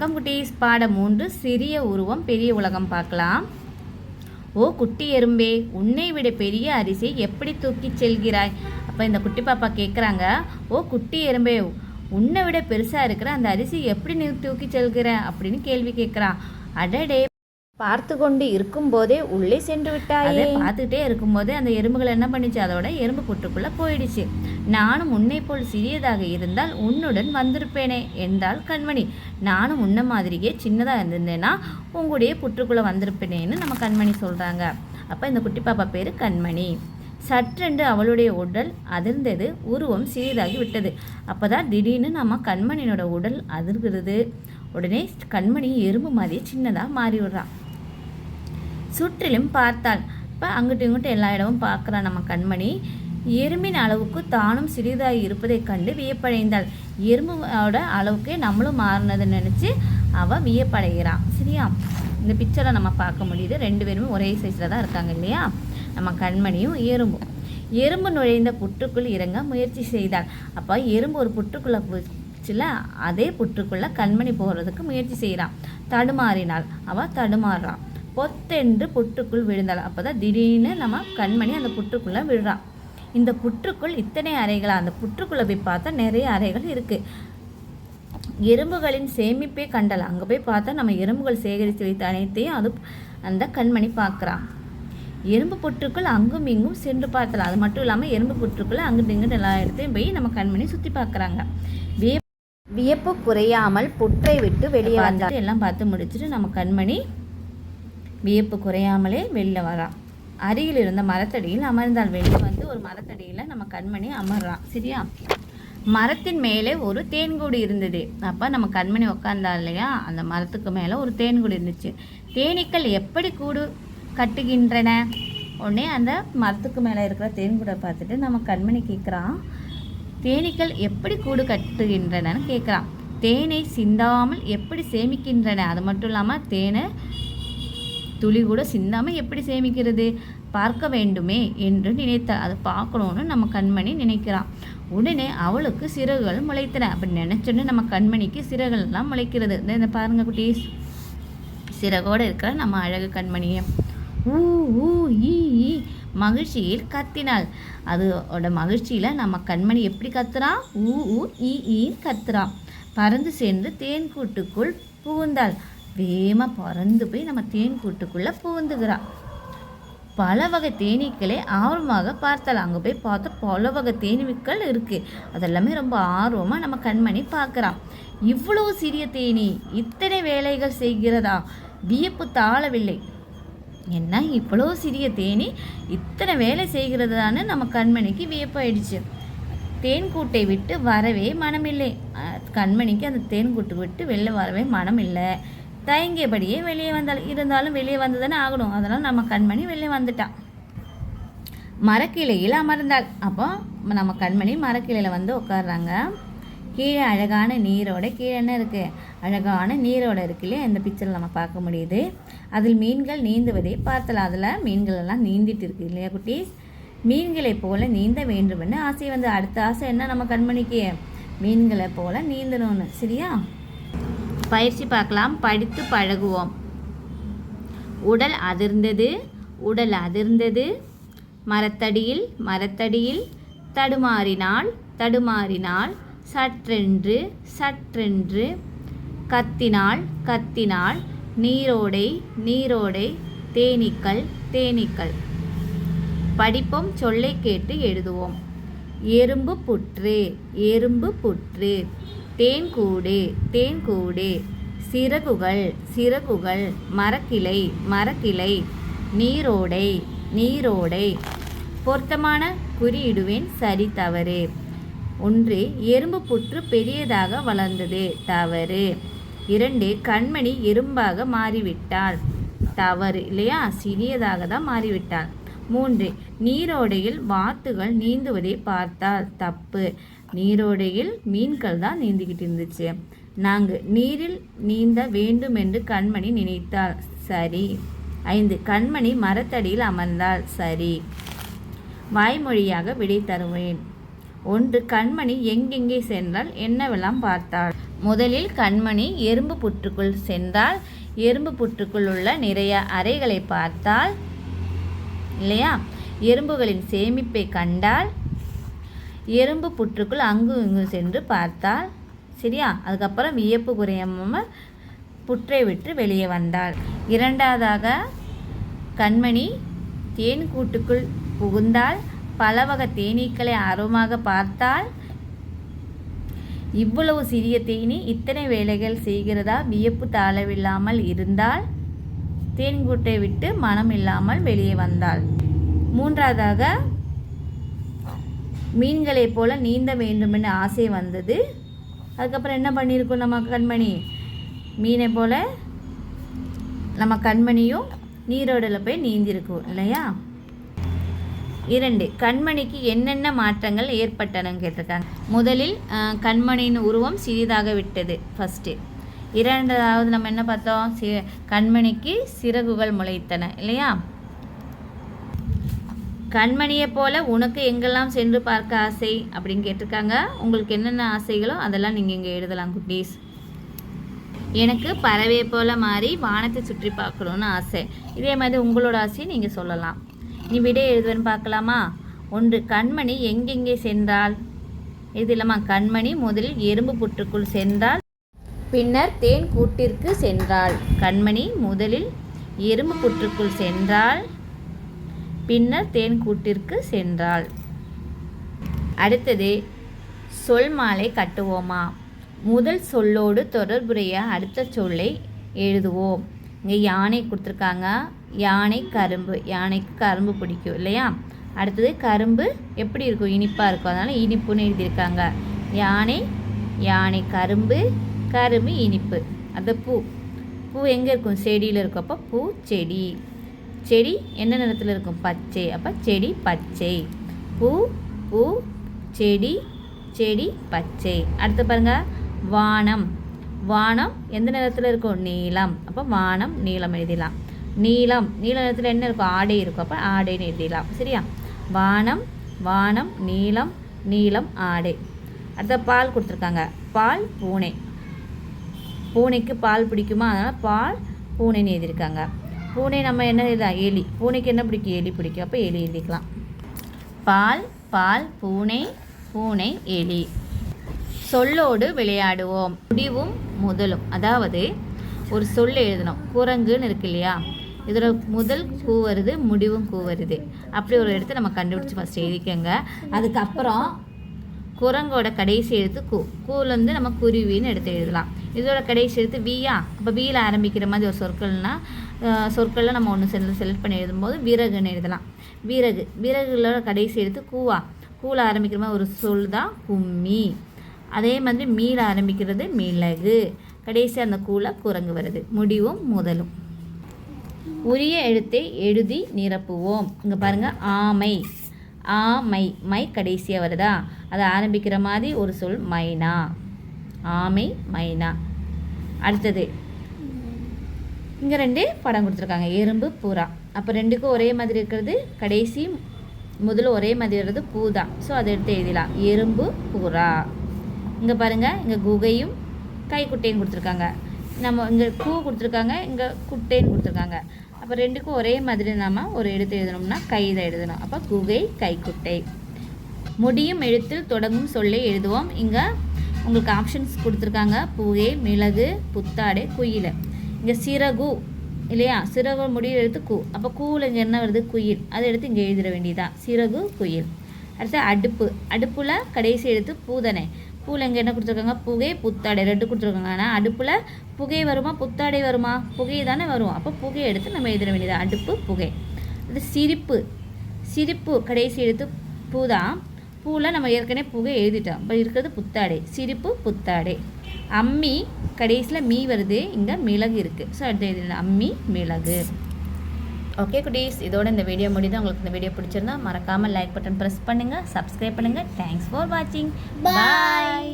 குட்டீஸ் பாடம் மூன்று சிறிய உருவம் பெரிய உலகம் பார்க்கலாம். ஓ குட்டி எறும்பே உன்னை விட பெரிய அரிசியை எப்படி தூக்கிச் செல்கிறாய்? அப்போ இந்த குட்டி பாப்பா கேட்குறாங்க ஓ குட்டி எறும்பே உன்னை விட பெருசாக இருக்கிற அந்த அரிசி எப்படி நீ தூக்கி செல்கிற? அப்படின்னு கேள்வி கேட்குறான் அடடே பார்த்து கொண்டு இருக்கும்போதே உள்ளே சென்று விட்டாயே. பார்த்துக்கிட்டே இருக்கும்போதே அந்த எறும்புகள் என்ன பண்ணிச்சு? அதோட எறும்பு புற்றுக்குள்ளே போயிடுச்சு. நானும் உன்னை போல் சிறியதாக இருந்தால் உன்னுடன் வந்திருப்பேனே என்றால் கண்மணி. நானும் உன்ன மாதிரியே சின்னதாக இருந்திருந்தேன்னா உங்களுடைய புற்றுக்குள்ளே வந்திருப்பேனேன்னு நம்ம கண்மணி சொல்கிறாங்க அப்போ இந்த குட்டி பாப்பா பேர் கண்மணி. சற்றென்று அவளுடைய உடல் அதிர்ந்தது உருவம் சிறியதாகி விட்டது. அப்பதான் திடீர்னு நம்ம கண்மணியோட உடல் அதிர்கிறது. உடனே கண்மணி எறும்பு மாதிரி சின்னதாக மாறி விடுறான் சுற்றிலும் பார்த்தாள். இப்போ அங்கிட்டு இங்கிட்டு எல்லா இடமும் பார்க்குறா நம்ம கண்மணி. எறும்பின் அளவுக்கு தானும் சிறிதாக இருப்பதைக் கண்டு வியப்படைந்தாள். எறும்போட அளவுக்கே நம்மளும் மாறினதை நினச்சி அவள் வியப்படைகிறான் சரியா? இந்த பிக்சரை நம்ம பார்க்க முடியுது. ரெண்டு பேருமே ஒரே சைஸில் தான் இருக்காங்க இல்லையா? நம்ம கண்மணியும் எறும்பும். எறும்பு நுழைந்த புற்றுக்குள் இறங்க முயற்சி செய்தாள். அப்போ எறும்பு ஒரு புற்றுக்குள்ளே போச்சுல அதே புற்றுக்குள்ளே கண்மணி போகிறதுக்கு முயற்சி செய்கிறான் தடுமாறினாள். அவள் தடுமாறுறான் பொத்தென்று புற்றுக்குள் விழுந்தாள். அப்போ தான் திடீர்னு நம்ம கண்மணி அந்த புற்றுக்குள்ளே விழுறான் இந்த புற்றுக்குள் இத்தனை அறைகளா? அந்த புற்றுக்குள்ளே போய் பார்த்தா நிறைய அறைகள் இருக்குது எறும்புகளின் சேமிப்பே கண்டல். அங்கே போய் பார்த்தா நம்ம எறும்புகள் சேகரித்து வைத்த அனைத்தையும் அது அந்த கண்மணி பார்க்குறான் எறும்பு புற்றுக்குள் அங்கும் இங்கும் சென்று பார்த்தலாம் அது மட்டும் இல்லாமல் எறும்பு புற்றுக்குள்ள அங்கிட்டு இங்கிட்டு எல்லா இடத்தையும் போய் நம்ம கண்மணி சுற்றி பார்க்குறாங்க. விய வியப்பு குறையாமல் புற்றை விட்டு வெளியே பார்த்துட்டு எல்லாம் பார்த்து முடிச்சுட்டு நம்ம கண்மணி வியப்பு குறையாமலே வெளில வரான். அருகில் இருந்த மரத்தடியில் அமர்ந்தால் வெளியே வந்து ஒரு மரத்தடியில் நம்ம கண்மணி அமர்றான். சரியா? மரத்தின் மேலே ஒரு தேன்கூடு இருந்தது. அப்போ நம்ம கண்மணி உட்காந்தா இல்லையா? அந்த மரத்துக்கு மேலே ஒரு தேன்கூடு இருந்துச்சு. தேனீக்கள் எப்படி கூடு கட்டுகின்றன? உடனே அந்த மரத்துக்கு மேலே இருக்கிற தேன்கூடை பார்த்துட்டு நம்ம கண்மணி கேட்குறான் தேனீக்கள் எப்படி கூடு கட்டுகின்றனன்னு கேட்குறான் தேனை சிந்தாமல் எப்படி சேமிக்கின்றன? அது மட்டும் இல்லாமல் தேனை துளி கூட சிந்தாமல் எப்படி சேமிக்கிறது? பார்க்க வேண்டுமே என்று நினைத்தாள் அதை பார்க்கணும்னு நம்ம கண்மணி நினைக்கிறான். உடனே அவளுக்கு சிறகுகள் முளைத்தன. அப்படி நினச்சோன்னே நம்ம கண்மணிக்கு சிறகுகள்லாம் முளைக்கிறது. இந்த இந்த பாருங்க குட்டீஸ். சிறகோடு இருக்கிற நம்ம அழகு கண்மணியை. ஊ ஊ ஈ ஈ மகிழ்ச்சியில் கத்தினாள். அதோட மகிழ்ச்சியில் நம்ம கண்மணி எப்படி கத்துறான் ஊ ஊ ஈ ஈ கத்துறான் பறந்து சென்று தேன் கூட்டுக்குள் புகுந்தாள். வேகமாக பறந்து போய் நம்ம தேன் கூட்டுக்குள்ளே புகுந்துக்கிறான் பல வகை தேனீக்களை ஆர்வமாக பார்த்தலாம் அங்கே போய் பார்த்தா பல வகை தேனீக்கள் இருக்குது அதெல்லாமே ரொம்ப ஆர்வமாக நம்ம கண்மணி பார்க்குறான் இவ்வளோ சிறிய தேனி இத்தனை வேலைகள் செய்கிறதா? வியப்பு தாழவில்லை. என்ன இவ்வளோ சிறிய தேனி இத்தனை வேலை செய்கிறதான்னு நம்ம கண்மணிக்கு வியப்பாயிடுச்சு. தேன் கூட்டை விட்டு வரவே மனமில்லை. கண்மணிக்கு அந்த தேன் கூட்டு விட்டு வெளில வரவே மனம் இல்லை தயங்கியபடியே வெளியே வந்தாள் இருந்தாலும் வெளியே வந்து தானே ஆகணும். அதனால் நம்ம கண்மணி வெளியே வந்துட்டான் மரக்கிளையில் அமர்ந்தாள். அப்போ நம்ம கண்மணி மரக்கிளையில் வந்து உட்காடுறாங்க கீழே அழகான நீரோட கீழே என்ன இருக்குது அழகான நீரோட இருக்கு இல்லையா இந்த பிக்சரில் நம்ம பார்க்க முடியுது. அதில் மீன்கள் நீந்துவதை பார்த்தலாம். அதில் மீன்கள் எல்லாம் நீந்திட்டு இருக்கு இல்லையா குட்டீஸ் மீன்களை போல நீந்த வேண்டும்னு ஆசை வந்து அடுத்த ஆசை என்ன நம்ம கண்மணிக்கு? மீன்களை போல நீந்தணும்னு. சரியா? பயிற்சி பார்க்கலாம். படித்து பழகுவோம். உடல் அதிர்ந்தது உடல் அதிர்ந்தது. மரத்தடியில் மரத்தடியில். தடுமாறினாள் தடுமாறினாள் சற்றென்று சற்றென்று. கத்தினாள் கத்தினாள் நீரோடை நீரோடை. தேனீக்கள் தேனீக்கள். படிப்போம் சொல்லை கேட்டு எழுதுவோம். எறும்பு புற்று எறும்பு புற்று. தேன்கூடு தேன்கூடு. சிறகுகள் சிறகுகள் மரக்கிளை மரக்கிளை. நீரோடை நீரோடை. பொருத்தமான குறியிடுவேன் சரி தவறு. ஒன்று எறும்பு புற்று பெரியதாக வளர்ந்தது தவறு. இரண்டு கண்மணி எறும்பாக மாறிவிட்டாள் தவறு இல்லையா? சிறியதாக தான் மாறிவிட்டாள் மூன்று நீரோடையில் வாத்துகள் நீந்துவதை பார்த்தால் தப்பு. நீரோடையில் மீன்கள் தான் நீந்திக்கிட்டு இருந்துச்சு. நாங்கள் நீரில் நீந்த வேண்டும் என்று கண்மணி நினைத்தாள். சரி. ஐந்து கண்மணி மரத்தடியில் அமர்ந்தாள். சரி. வாய்மொழியாக விடை தருவேன். ஒன்று கண்மணி எங்கெங்கே சென்றால் என்னவெல்லாம் பார்த்தாள்? முதலில் கண்மணி எறும்பு புற்றுக்குள் சென்றால் எறும்பு புற்றுக்குள் உள்ள நிறைய அறைகளை பார்த்தால் இல்லையா? எறும்புகளின் சேமிப்பை கண்டால் எறும்பு புற்றுக்குள் அங்கும் இங்கும் சென்று பார்த்தால் சரியா? அதுக்கப்புறம் வியப்பு குறையாமல் புற்றை விட்டு வெளியே வந்தாள். இரண்டாவதாக கண்மணி தேன் கூட்டுக்குள் புகுந்தால் பல வகை தேனீக்களை ஆர்வமாக பார்த்தால் இவ்வளவு சிறிய தேனி இத்தனை வேலைகள் செய்கிறதா? வியப்பு தாளவில்லாமல் இருந்தால் தேன்கூட்டை விட்டு மனம் இல்லாமல் வெளியே வந்தாள். மூன்றாவதாக மீன்களைப் போல நீந்த வேண்டுமென்று ஆசை வந்தது. அதுக்கப்புறம் என்ன பண்ணியிருக்கோம் நம்ம கண்மணி? மீனை போல் நம்ம கண்மணியும் நீரோடல போய் நீந்திருக்கும் இல்லையா? இரண்டு கண்மணிக்கு என்னென்ன மாற்றங்கள் ஏற்பட்டனன்னு கேட்டிருக்காங்க. முதலில் கண்மணியின் உருவம் சிறிதாக விட்டது ஃபஸ்ட்டு இரண்டாவது நம்ம என்ன பார்த்தோம்? சி கண்மணிக்கு சிறகுகள் முளைத்தன இல்லையா? கண்மணியைப் போல உனக்கு எங்கெல்லாம் சென்று பார்க்க ஆசை அப்படின்னு கேட்டிருக்காங்க. உங்களுக்கு என்னென்ன ஆசைகளோ அதெல்லாம் நீங்கள் இங்கே எழுதலாம் குட்டீஸ். எனக்கு பறவையை போல மாறி வானத்தை சுற்றி பார்க்கணுன்னு ஆசை. இதே மாதிரி உங்களோட ஆசையை நீங்கள் சொல்லலாம். நீ விடை எழுதுவேன்னு பார்க்கலாமா? ஒன்று கண்மணி எங்கெங்கே சென்றால் இது இல்லாமா கண்மணி முதலில் எறும்பு புற்றுக்குள் சென்றால் பின்னர் தேன் கூட்டிற்கு சென்றாள். கண்மணி முதலில் எறும்பு புற்றுக்குள் சென்றால் பின்னர் தேன் கூட்டிற்கு சென்றாள். அடுத்தது சொல் மாலை கட்டுவோமா? முதல் சொல்லோடு தொடர்புடைய அடுத்த சொல்லை எழுதுவோம். இங்கே யானை கொடுத்துருக்காங்க. யானை கரும்பு. யானைக்கு கரும்பு பிடிக்கும் இல்லையா? அடுத்தது கரும்பு எப்படி இருக்கும்? இனிப்பாக இருக்கும். அதனால் இனிப்புன்னு எழுதியிருக்காங்க. யானை யானை கரும்பு கரும்பு இனிப்பு. அந்த பூ. பூ எங்கே இருக்கும்? செடியில் இருக்கும். அப்போ பூ செடி. செடி என்ன நிறத்தில் இருக்கும்? பச்சை. அப்போ செடி பச்சை. பூ பூ செடி செடி பச்சை. அடுத்து பாருங்க வானம். வானம் எந்த நிறத்தில் இருக்கும்? நீலம். அப்போ வானம் நீளம் எழுதிடலாம் நீளம் நீல நிறத்தில் என்ன இருக்கும்? ஆடை இருக்கும். அப்போ ஆடைன்னு எழுதிடலாம் சரியா? வானம் வானம் நீளம் நீளம் ஆடை. அடுத்த பால் கொடுத்துருக்காங்க. பால் பூனை. பூனைக்கு பால் பிடிக்குமா? அதனால் பால் பூனைன்னு எழுதியிருக்காங்க. பூனை நம்ம என்ன எழுதலாம் எலி. பூனைக்கு என்ன பிடிக்கும்? எலி பிடிக்கும். அப்போ எலி எழுதிக்கலாம் பால் பால் பூனை பூனை எலி. சொல்லோடு விளையாடுவோம். முடிவும் முதலும். அதாவது ஒரு சொல் எழுதணும். குரங்குன்னு இருக்கு இல்லையா? இதோட முதல் கூ வருது முடிவும் கூ வருது. அப்படி ஒரு இடத்த நம்ம கண்டுபிடிச்சி ஃபஸ்ட் எழுதிக்கோங்க. அதுக்கப்புறம் குரங்கோட கடைசி எழுத்து கூ. கூலேருந்து நம்ம குருவின்னு எடுத்து எழுதலாம். இதோட கடைசி எழுத்து வியா? அப்போ வியில் ஆரம்பிக்கிற மாதிரி ஒரு சொற்கள்னா சொற்களில் நம்ம ஒன்று செல் செலக்ட் பண்ணி எழுதும்போது விறகுன்னு எழுதலாம். விறகு. விறகுகளோட கடைசி எழுத்து கூவா. கூல ஆரம்பிக்கிற மாதிரி ஒரு சொல் தான் கும்மி. அதே மாதிரி மீள ஆரம்பிக்கிறது மிளகு. கடைசி அந்த கூல குரங்கு வருது. முடிவும் முதலும். உரிய எழுத்தை எழுதி நிரப்புவோம். இங்கே பாருங்கள் ஆமை. ஆமை மை கடைசியாக வருதா? அதை ஆரம்பிக்கிற மாதிரி ஒரு சொல் மைனா. ஆமை மைனா. அடுத்தது இங்கே ரெண்டு படம் கொடுத்துருக்காங்க. எறும்பு புறா அப்போ ரெண்டுக்கும் ஒரே மாதிரி இருக்கிறது கடைசி முதல்ல ஒரே மாதிரி வர்றது பூ தான் ஸோ அதை எடுத்து எழுதலாம் எறும்பு புறா இங்கே பாருங்கள் இங்கே குகையும் கைக்குட்டையும் கொடுத்துருக்காங்க. நம்ம இங்கே பூ கொடுத்துருக்காங்க இங்கே குட்டைன்னு கொடுத்துருக்காங்க. அப்போ ரெண்டுக்கும் ஒரே மாதிரி நம்ம ஒரு எழுத்து எழுதணும்னா கை தான் எழுதணும். அப்போ குகை கைக்குட்டை. முடியும் எழுத்தில் தொடங்கும் சொல்லை எழுதுவோம். இங்கே உங்களுக்கு ஆப்ஷன்ஸ் கொடுத்துருக்காங்க. பூகை மிளகு புத்தாடை குயில். இங்கே சிறகு இல்லையா? சிறகு முடிவு எடுத்து கூ. அப்போ கூவில் இங்கே என்ன வருது? குயில். அதை எடுத்து இங்கே எழுதிட வேண்டியதான் சிறகு குயில். அடுத்து அடுப்பு. அடுப்பில் கடைசி எடுத்து பூதனை. பூவில் இங்கே என்ன கொடுத்துருக்காங்க? புகை புத்தாடை. ரெண்டு கொடுத்துருக்காங்க. ஆனால் அடுப்பில் புகை வருமா? புத்தாடை வருமா? புகை தானே வரும். அப்போ புகை எடுத்து நம்ம எழுதிட வேண்டியது? அடுப்பு புகை. அது சிரிப்பு. சிரிப்பு கடைசி எடுத்து பூ தான் பூவில் நம்ம ஏற்கனவே புகை எழுதிட்டோம். இப்போ இருக்கிறது புத்தாடை. சிரிப்பு புத்தாடை. அம்மி கடைசியில் மீ வருது இங்கே மிளகு இருக்குது ஸோ அடுத்து எழுதிடலாம் அம்மி மிளகு. ஓகே குட்டீஸ் இதோட இந்த வீடியோ முடியுது உங்களுக்கு இந்த வீடியோ பிடிச்சிருந்தா மறக்காமல் லைக் பட்டன் ப்ரெஸ் பண்ணுங்கள் சப்ஸ்கிரைப் பண்ணுங்கள் தேங்க்ஸ் ஃபார் வாட்சிங் பாய்